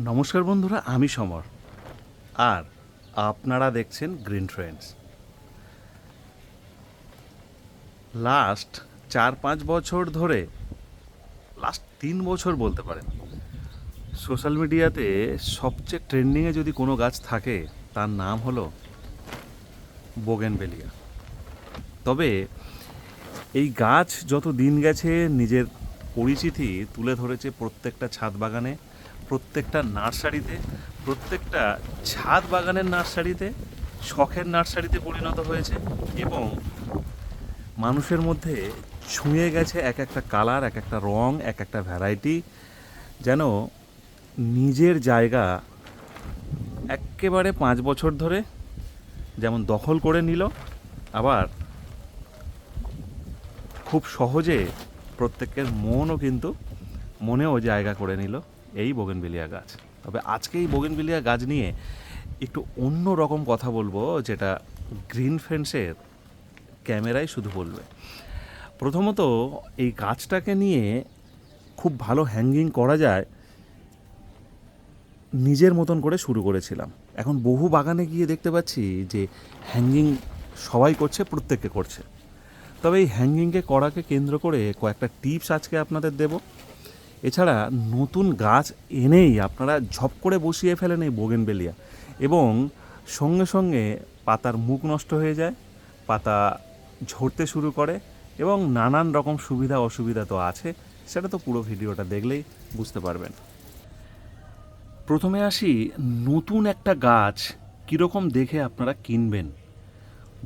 নমস্কার বন্ধুরা, আমি সমর। আর আপনারা দেখছেন গ্রিন ফ্রেন্ডস লাস্ট চার পাঁচ বছর ধরে লাস্ট তিন বছর বলতে পারেন সোশ্যাল মিডিয়াতে সবচেয়ে ট্রেন্ডিংয়ে যদি কোনো গাছ থাকে, তার নাম হলো বোগেনবেলিয়া তবে এই গাছ যত দিন গেছে নিজের পরিচিতি তুলে ধরেছে প্রত্যেকটা ছাদ বাগানে প্রত্যেকটা নার্সারিতে, প্রত্যেকটা ছাদ বাগানের নার্সারিতে, শখের নার্সারিতে পরিণত হয়েছে এবং মানুষের মধ্যে ছুঁয়ে গেছে এক একটা কালার, এক একটা রং, এক একটা ভ্যারাইটি যেন নিজের জায়গা একেবারে পাঁচ বছর ধরে যেমন দখল করে নিল, আবার খুব সহজে প্রত্যেকের মনও কিন্তু, মনেও জায়গা করে নিল। এই বোগেনবিলিয়া গাছ। তবে আজকে এই বোগেনবিলিয়া গাছ নিয়ে একটু অন্য রকম কথা বলব, যেটা গ্রিন ফ্রেন্ডসের ক্যামেরায় শুধু বলবে। প্রথমত, এই গাছটাকে নিয়ে খুব ভালো হ্যাঙ্গিং করা যায় নিজের মতন করে শুরু করেছিলাম। এখন বহু বাগানে গিয়ে দেখতে পাচ্ছি যে হ্যাঙ্গিং সবাই করছে প্রত্যেকে করছে। তবে এই হ্যাঙ্গিংকে করাকে কেন্দ্র করে কয়েকটা টিপস আজকে আপনাদের দেব। এছাড়া নতুন গাছ এনেই আপনারা ঝপ করে বসিয়ে ফেলেন এই বোগেনবেলিয়া। এবং সঙ্গে সঙ্গে পাতার মুখ নষ্ট হয়ে যায়, পাতা ঝরতে শুরু করে এবং নানান রকম সুবিধা অসুবিধা তো আছে, সেটা তো পুরো ভিডিওটা দেখলেই বুঝতে পারবেন। প্রথমে আসি, নতুন একটা গাছ কীরকম দেখে আপনারা কিনবেন?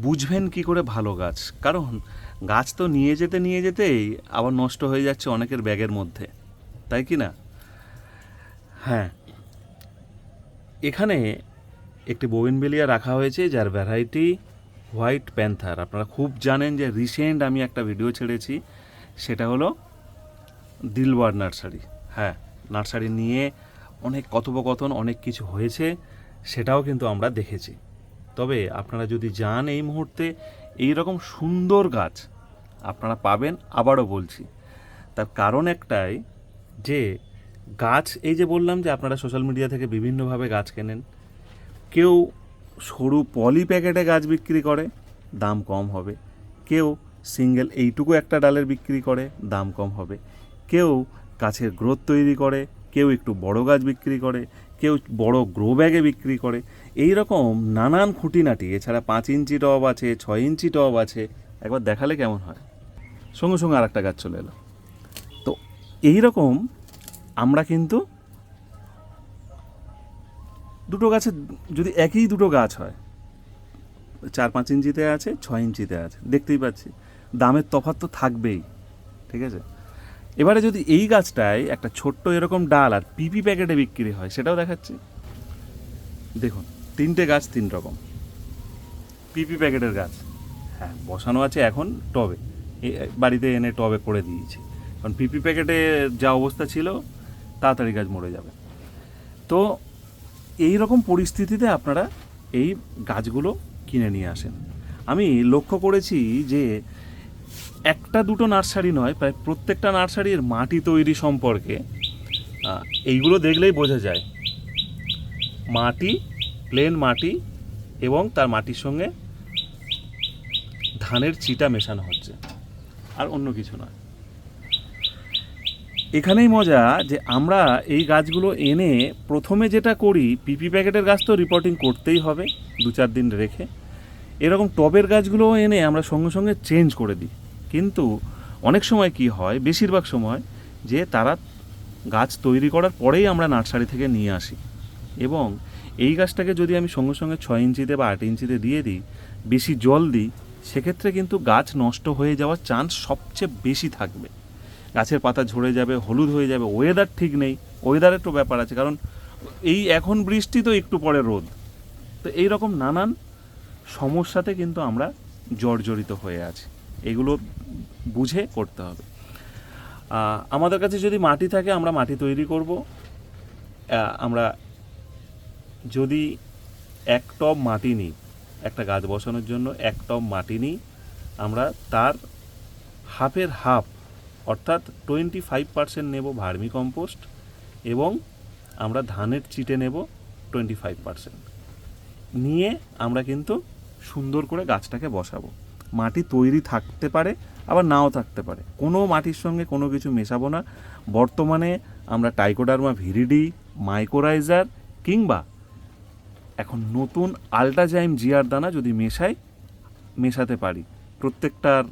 বুঝবেন কি করে ভালো গাছ? কারণ গাছ তো নিয়ে যেতে, নিয়ে যেতেই আবার নষ্ট হয়ে যাচ্ছে অনেকের ব্যাগের মধ্যে। তাই কি না? হ্যাঁ। এখানে একটি বোয়েনবেলিয়া রাখা হয়েছে, যার ভ্যারাইটি হোয়াইট প্যান্থার। আপনারা খুব জানেন যে রিসেন্ট আমি একটা ভিডিও ছেড়েছি, সেটা হলো দিলওয়ার নার্সারি। হ্যাঁ নার্সারি নিয়ে অনেক কথোপকথন, অনেক কিছু হয়েছে, সেটাও কিন্তু আমরা দেখেছি। তবে আপনারা যদি যান এই মুহূর্তে এই রকম সুন্দর গাছ আপনারা পাবেন, আবারও বলছি। তার কারণ একটাই যে গাছ, এই যে বললাম যে আপনারা সোশ্যাল মিডিয়া থেকে বিভিন্নভাবে গাছ কেনেন, কেউ সরু পলি প্যাকেটে গাছ বিক্রি করে, দাম কম হবে। কেউ সিঙ্গেল এইটুকু একটা ডালের বিক্রি করে, দাম কম হবে। কেউ গাছের গ্রোথ তৈরি করে, কেউ একটু বড় গাছ বিক্রি করে, কেউ বড় গ্রো ব্যাগে বিক্রি করে। এই রকম নানান খুঁটিনাটি, এছাড়া পাঁচ ইঞ্চি টব আছে, ছয় ইঞ্চি টব আছে, একবার দেখালে কেমন হয়? সঙ্গে সঙ্গে আর একটা গাছ চলে এলো। এই রকম আমরা কিন্তু দুটো গাছে, যদি একই দুটো গাছ হয়, চার পাঁচ ইঞ্চিতে আছে, ছয় ইঞ্চিতে আছে, দেখতেই পাচ্ছি। দামের তফাৎ তো থাকবেই, ঠিক আছে? এবারে যদি এই গাছটায় একটা ছোট্ট এরকম ডাল আর পিপি প্যাকেটে বিক্রি হয়, সেটাও দেখাচ্ছি। দেখুন, তিনটে গাছ তিন রকম। পিপি প্যাকেটের গাছ। হ্যাঁ বসানো আছে এখন টবে। বাড়িতে এনে টবে করে দিয়েছি। কারণ পিপি প্যাকেটে যা অবস্থা ছিল, তাড়াতাড়ি গাছ মরে যাবে। তো এই রকম পরিস্থিতিতে আপনারা এই গাছগুলো কিনে নিয়ে আসেন। আমি লক্ষ্য করেছি যে একটা দুটো নার্সারি নয়, প্রায় প্রত্যেকটা নার্সারির মাটি তৈরি সম্পর্কে এইগুলো দেখলেই বোঝা যায়। মাটি প্লেন মাটি এবং তার মাটির সঙ্গে ধানের চিটা মেশানো হচ্ছে। আর অন্য কিছু নয়। এখানেই মজা যে আমরা এই গাছগুলো এনে প্রথমে যেটা করি পিপি প্যাকেটের গাছ তো রিপোর্টিং করতেই হবে দু চার দিন রেখে। এরকম টবের গাছগুলোও এনে আমরা সঙ্গে সঙ্গে চেঞ্জ করে দিই। কিন্তু অনেক সময় কি হয়, বেশিরভাগ সময় যে তারা গাছ তৈরি করার পরেই আমরা নার্সারি থেকে নিয়ে আসি। এবং এই গাছটাকে যদি আমি সঙ্গে সঙ্গে ছয় ইঞ্চিতে বা আট ইঞ্চিতে দিয়ে দিই, বেশি জল দিই, সেক্ষেত্রে কিন্তু গাছ নষ্ট হয়ে যাওয়ার চান্স সবচেয়ে বেশি থাকবে। গাছের পাতা ঝরে যাবে, হলুদ হয়ে যাবে ওয়েদার ঠিক নেই ওয়েদারের তো ব্যাপার আছে, কারণ এই এখন বৃষ্টি তো একটু পরে রোদ। তো এই রকম নানান সমস্যাতে কিন্তু আমরা জর্জরিত হয়ে আছি। এগুলো বুঝে করতে হবে। আমাদের কাছে যদি মাটি থাকে, আমরা মাটি তৈরি করব। আমরা যদি এক টব মাটি নিই, একটা গাছ বসানোর জন্য এক টব মাটি নিই, আমরা তার হাফের হাফ অর্থাৎ টোয়েন্টি ফাইভ পার্সেন্ট নেব ভার্মি কম্পোস্ট এবং আমরা ধানের চিটে নেব টোয়েন্টি ফাইভ পার্সেন্ট নিয়ে আমরা কিন্তু সুন্দর করে গাছটাকে বসাবো। মাটি তৈরি থাকতে পারে, আবার নাও থাকতে পারে। কোনো মাটির সঙ্গে কোনো কিছু মেশাবো না। বর্তমানে আমরা টাইকোডার্মা ভিরিডি মাইকোরাইজার কিংবা এখন নতুন আল্ট্রাজাইম জিয়ার দানা যদি মেশাই, মেশাতে পারি, প্রত্যেকটার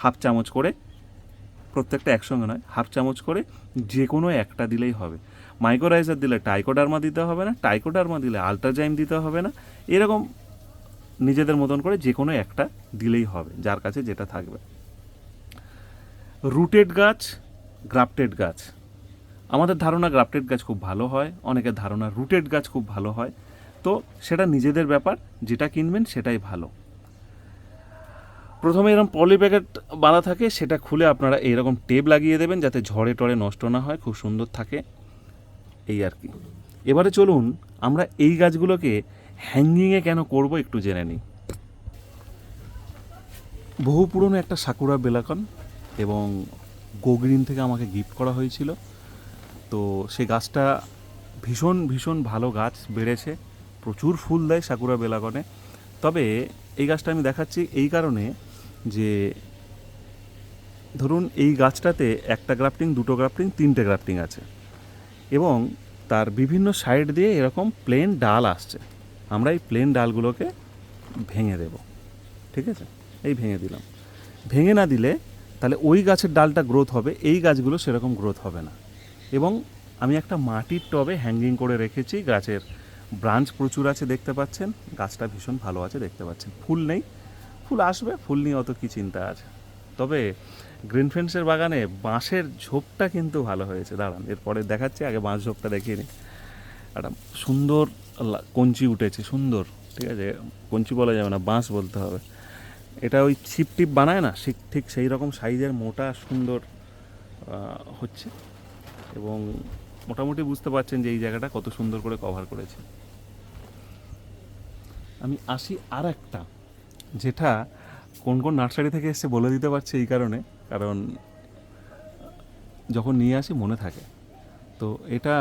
হাফ চামচ করে প্রত্যেকটা একসঙ্গে নয়, হাফ চামচ করে যে কোনো একটা দিলেই হবে। মাইক্রোরাইজার দিলে টাইকোডার্মা দিতে হবে না টাইকোডার্মা দিলে আল্ট্রাজাইম দিতে হবে না, এরকম নিজেদের মতন করে যে কোনো একটা দিলেই হবে, যার কাছে যেটা থাকবে। রুটেড গাছ গ্রাফটেড গাছ। আমাদের ধারণা গ্রাফটেড গাছ খুব ভালো হয়, অনেকের ধারণা রুটেড গাছ খুব ভালো হয়। তো সেটা নিজেদের ব্যাপার, যেটা কিনবেন সেটাই ভালো। প্রথমে এরকম পলি প্যাকেট বাঁধা থাকে, সেটা খুলে আপনারা এইরকম টেপ লাগিয়ে দেবেন যাতে ঝড়ে টড়ে নষ্ট না হয়, খুব সুন্দর থাকে। এই আর কি। এবারে চলুন, আমরা এই গাছগুলোকে হ্যাঙ্গিংয়ে কেন করব একটু জেনে নিই। বহু পুরনো একটা সাকুরা বেলাকন এবং গোগ্রিন থেকে আমাকে গিফট করা হয়েছিল। তো সে গাছটা ভীষণ ভীষণ ভালো গাছ, বেড়েছে। প্রচুর ফুল দেয় সাকুরা বেলাকনে। তবে এই গাছটা আমি দেখাচ্ছি এই কারণে যে ধরুন এই গাছটাতে একটা গ্রাফটিং, দুটো গ্রাফটিং, তিনটে গ্রাফটিং আছে এবং তার বিভিন্ন সাইড দিয়ে এরকম প্লেন ডাল আসছে। আমরা এই প্লেন ডালগুলোকে ভেঙে দেব। ঠিক আছে? এই ভেঙে দিলাম। ভেঙে না দিলে তাহলে ওই গাছের ডালটা গ্রোথ হবে, এই গাছগুলো সেরকম গ্রোথ হবে না। এবং আমি একটা মাটির টবে হ্যাঙ্গিং করে রেখেছি, গাছের ব্রাঞ্চ প্রচুর আছে, দেখতে পাচ্ছেন? গাছটা ভীষণ ভালো আছে, দেখতে পাচ্ছেন। ফুল নেই। ফুল আসবে, ফুল নিয়ে অত কী চিন্তা আছে? তবে গ্রিন ফ্রেন্ডসের বাগানে বাঁশের ঝোপটা কিন্তু ভালো হয়েছে। দাঁড়ান, এরপরে দেখাচ্ছি, আগে বাঁশ ঝোপটা দেখিয়ে নিই। একটা সুন্দর কঞ্চি উঠেছে, সুন্দর, ঠিক আছে? কঞ্চি বলা যাবে না, বাঁশ বলতে হবে। এটা ওই ছিপ টিপ বানায় না? ঠিক ঠিক সেই রকম সাইজের মোটা, সুন্দর হচ্ছে। এবং মোটামুটি বুঝতে পারছেন যে এই জায়গাটা কত সুন্দর করে কভার করেছে। আমি আসি আর একটা যেটা কোন কোন নার্সারি থেকে এসে বলে দিতে পারছে এই কারণে, কারণ যখন নিয়ে আসি মনে থাকে। তো এটা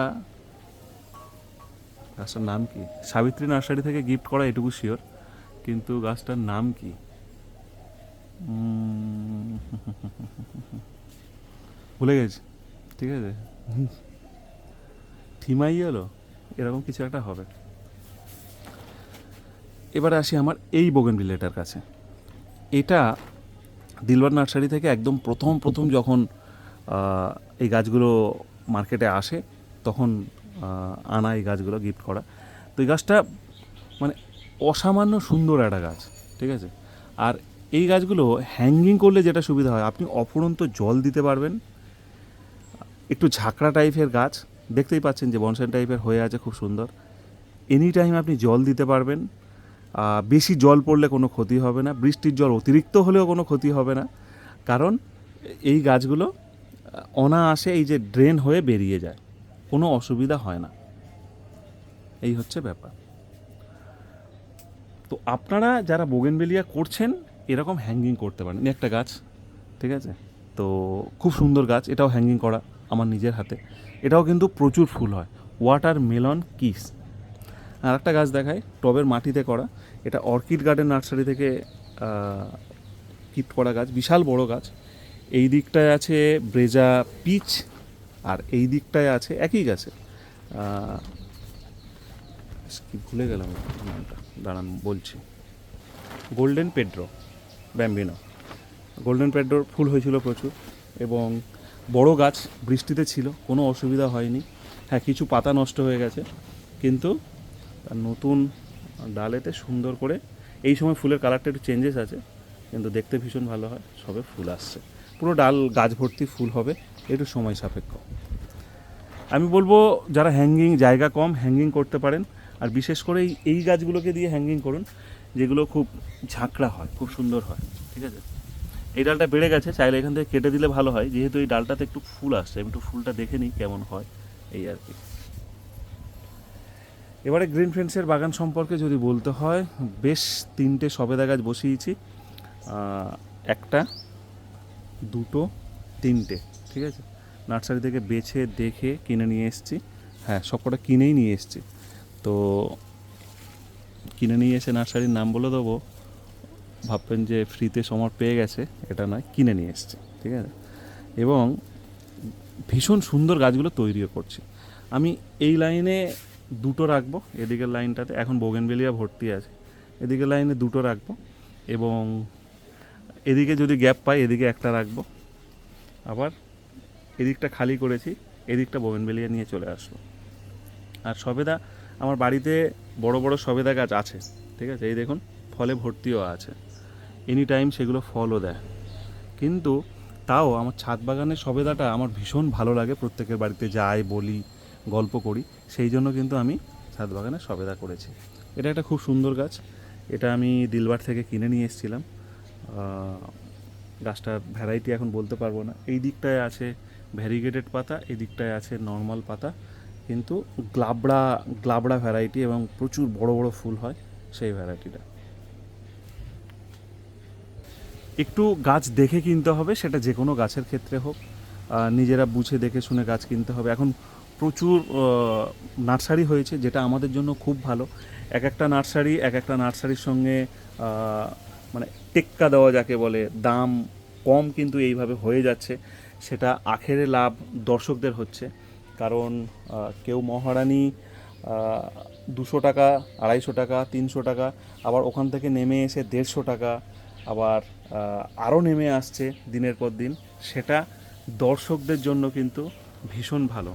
গাছটার নাম কি? সাবিত্রী নার্সারি থেকে গিফট করা এটুকু শিওর কিন্তু গাছটার নাম কি? ভুলে গেছি। ঠিক আছে? থিমাই হলো এরকম কিছু একটা হবে। এবারে আসি আমার এই বোগেন বিলেটার কাছে। এটা দিলবার নার্সারি থেকে একদম প্রথম প্রথম যখন এই গাছগুলো মার্কেটে আসে, তখন আনা এই গাছগুলো গিফট করা। তো এই গাছটা মানে অসামান্য সুন্দর একটা গাছ, ঠিক আছে? আর এই গাছগুলো হ্যাঙ্গিং করলে যেটা সুবিধা হয়, আপনি অফুরন্ত জল দিতে পারবেন। একটু ঝাঁকড়া টাইপের গাছ, দেখতেই পাচ্ছেন যে বনসাই টাইপের হয়ে আছে, খুব সুন্দর। এনি টাইম আপনি জল দিতে পারবেন বেশি জল পড়লে কোনো ক্ষতি হবে না, বৃষ্টির জল অতিরিক্ত হলেও কোনো ক্ষতি হবে না। কারণ এই গাছগুলো অনায়াসে এই যে ড্রেন হয়ে বেরিয়ে যায়, কোনো অসুবিধা হয় না। এই হচ্ছে ব্যাপার। তো আপনারা যারা বোগেনবেলিয়া করছেন, এরকম হ্যাঙ্গিং করতে পারেন। একটা গাছ, ঠিক আছে? তো খুব সুন্দর গাছ, এটাও হ্যাঙ্গিং করা আমার নিজের হাতে। এটাও কিন্তু প্রচুর ফুল হয়। ওয়াটার মেলন কিস আর একটা গাছ দেখায় টবের মাটিতে করা। এটা অর্কিড গার্ডেন নার্সারি থেকে কিট করা গাছ, বিশাল বড় গাছ। এই দিকটায় আছে ব্রেজা পিচ আর এই দিকটায় আছে একই গাছে। কি ভুলে গেলাম নামটা। দাঁড়ান, বলছি। Golden Pedro, Bambino. গোল্ডেন পেড্রোর ফুল হয়েছিল প্রচুর এবং বড় গাছ বৃষ্টিতে ছিল, কোনো অসুবিধা হয়নি। হ্যাঁ কিছু পাতা নষ্ট হয়ে গেছে, কিন্তু নতুন ডালেতে সুন্দর করে, এই সময় ফুলের কালারটা একটু চেঞ্জেস আছে, কিন্তু দেখতে ভীষণ ভালো হয়, সবে ফুল আসছে। পুরো ডাল গাছ ভর্তি ফুল হবে, একটু সময় সাপেক্ষ। আমি বলব, যারা হ্যাঙ্গিং জায়গা কম হ্যাঙ্গিং করতে পারেন, আর বিশেষ করে এই- গাছগুলোকে দিয়ে হ্যাঙ্গিং করুন, যেগুলো খুব ঝাঁকড়া হয়, খুব সুন্দর হয়, ঠিক আছে? এই ডালটা বেড়ে গেছে, চাইলে এখান থেকে কেটে দিলে ভালো হয়, যেহেতু এই ডালটাতে একটু ফুল আসছে, আমি একটু ফুলটা দেখে নিই কেমন হয়, এই আর কি। এবারে গ্রিন ফ্রেন্ডসের বাগান সম্পর্কে যদি বলতে হয়, বেশ তিনটে সবেদা গাছ বসিয়েছি একটা, দুটো, তিনটে, ঠিক আছে? নার্সারি থেকে বেছে, দেখে, কিনে নিয়ে এসেছি। হ্যাঁ সবকটা কিনেই নিয়ে এসেছি। তো কিনে নিয়ে এসে নার্সারির নাম বলে দেবো। ভাববেন যে ফ্রিতে সমর পেয়ে গেছে, এটা নয়, কিনে নিয়ে এসেছি, ঠিক আছে? এবং ভীষণ সুন্দর গাছগুলো তৈরিও করছি। আমি এই লাইনে দুটো রাখব এদিকের লাইনটাতে। এখন বোগেনবেলিয়া ভর্তি আছে। এদিকের লাইনে দুটো রাখব এবং এদিকে যদি গ্যাপ পাই এদিকে একটা রাখব। আবার এদিকটা খালি করেছি, এদিকটা বোগেনবেলিয়া নিয়ে চলে আসব। আর সবেদা, আমার বাড়িতে বড় বড় সবেদা গাছ আছে, ঠিক আছে? এই দেখুন, ফলে ভর্তিও আছে। এনি টাইম সেগুলো ফলও দেয়। কিন্তু তাও আমার ছাদ বাগানের সবেদাটা আমার ভীষণ ভালো লাগে। প্রত্যেকের বাড়িতে যাই, বলি গল্প করি, সেই জন্য কিন্তু আমি ছাদ বাগানে সবেদা করেছি। এটা একটা খুব সুন্দর গাছ। এটা আমি দিলবার থেকে কিনে নিয়ে এসেছিলাম। গাছটার ভ্যারাইটি এখন বলতে পারব না। এই দিকটায় আছে ভ্যারিগেটেড পাতা, এই দিকটায় আছে নর্মাল পাতা। কিন্তু গ্লাবড়া গ্লাবড়া ভ্যারাইটি এবং প্রচুর বড় বড় ফুল হয় সেই ভ্যারাইটিটা। একটু গাছ দেখে কিনতে হবে, সেটা যে কোনো গাছের ক্ষেত্রে হোক। নিজেরা বুঝে দেখে শুনে গাছ কিনতে হবে। এখন প্রচুর নার্সারি হয়েছে যেটা আমাদের জন্য খুব ভালো। এক একটা নার্সারি, এক একটা নার্সারির সঙ্গে মানে টেক্কা দেওয়া যাকে বলে, দাম কম কিন্তু এইভাবে হয়ে যাচ্ছে। সেটা আখেরে লাভ দর্শকদের হচ্ছে। কারণ কেউ মহারানী দুশো টাকা, আড়াইশো টাকা, তিনশো টাকা, আবার ওখান থেকে নেমে এসে দেড়শো টাকা, আবার আরও নেমে আসছে দিনের পর দিন। সেটা দর্শকদের জন্য কিন্তু ভীষণ ভালো।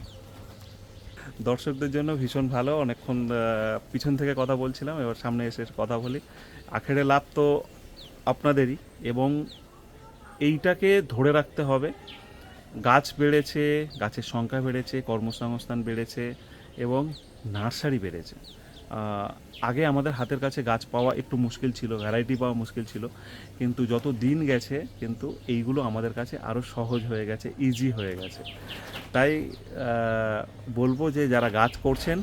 দর্শকদের জন্য ভীষণ ভালো। অনেকক্ষণ পিছন থেকে কথা বলছিলাম, এবার সামনে এসে কথা বলি। আখেরে লাভ তো আপনাদেরই এবং এইটাকে ধরে রাখতে হবে। গাছ বেড়েছে, গাছের সংখ্যা বেড়েছে, কর্মসংস্থান বেড়েছে এবং নার্সারি বেড়েছে। আগে আমাদের হাতের কাছে গাছ পাওয়া একটু মুশকিল ছিল ভ্যারাইটি পাওয়া মুশকিল ছিল। কিন্তু যত দিন গেছে, কিন্তু এইগুলো আমাদের কাছে আরও সহজ হয়ে গেছে ইজি হয়ে গেছে। তাই বলব যে যারা গাছ করছেন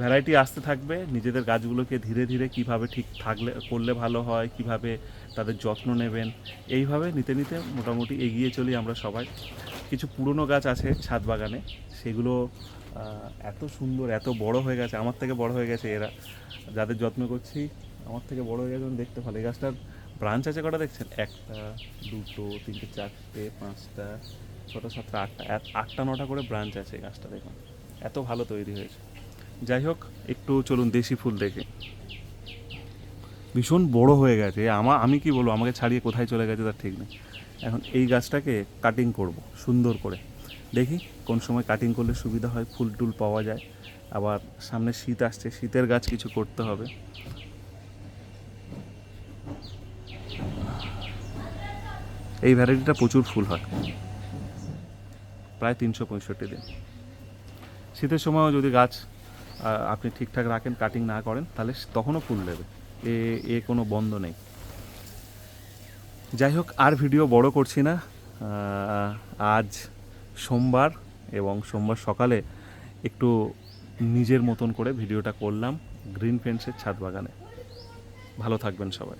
ভ্যারাইটি আসতে থাকবে, নিজেদের গাছগুলোকে ধীরে ধীরে কীভাবে ঠিক থাকলে, করলে ভালো হয়, কীভাবে তাদের যত্ন নেবেন, এইভাবে নিতে নিতে মোটামুটি এগিয়ে চলি আমরা সবাই। কিছু পুরনো গাছ আছে ছাদ বাগানে, সেগুলো এত সুন্দর, এত বড় হয়ে গেছে, আমার থেকে বড় হয়ে গেছে এরা। যাদের যত্ন করছি, আমার থেকে বড় হয়ে গেছে আমি দেখতে ভালো। এই গাছটার ব্রাঞ্চ আছে কটা দেখছেন? একটা, দুটো, তিনটে, চারটে, পাঁচটা, ছটা, সাতটা, আটটা আটটা, নটা করে ব্রাঞ্চ আছে এই গাছটা দেখুন। এত ভালো তৈরি হয়েছে। যাই হোক, একটু চলুন দেশি ফুল দেখে। ভীষণ বড় হয়ে গেছে। আমা, আমি কি বলব? আমাকে ছাড়িয়ে কোথায় চলে গেছে তার ঠিক নেই। এখন এই গাছটাকে কাটিং করব, সুন্দর করে। দেখি কোন সময় কাটিং করলে সুবিধা হয়, ফুল টুল পাওয়া যায়। আবার সামনে শীত আসছে, শীতের গাছ কিছু করতে হবে। এই ভ্যারাইটিটা প্রচুর ফুল হয়। প্রায় তিনশো পঁয়ষট্টি দিন। শীতের সময়ও যদি গাছ আপনি ঠিকঠাক রাখেন কাটিং না করেন, তাহলে তখনও ফুল দেবে। এ এ কোনো বন্ধ নেই। যাই হোক, আর ভিডিও বড় করছি না। আজ সোমবার এবং সোমবার সকালে একটু নিজের মতন করে ভিডিওটা করলাম গ্রিন ফেন্সের ছাদ বাগানে। ভালো থাকবেন সবাই।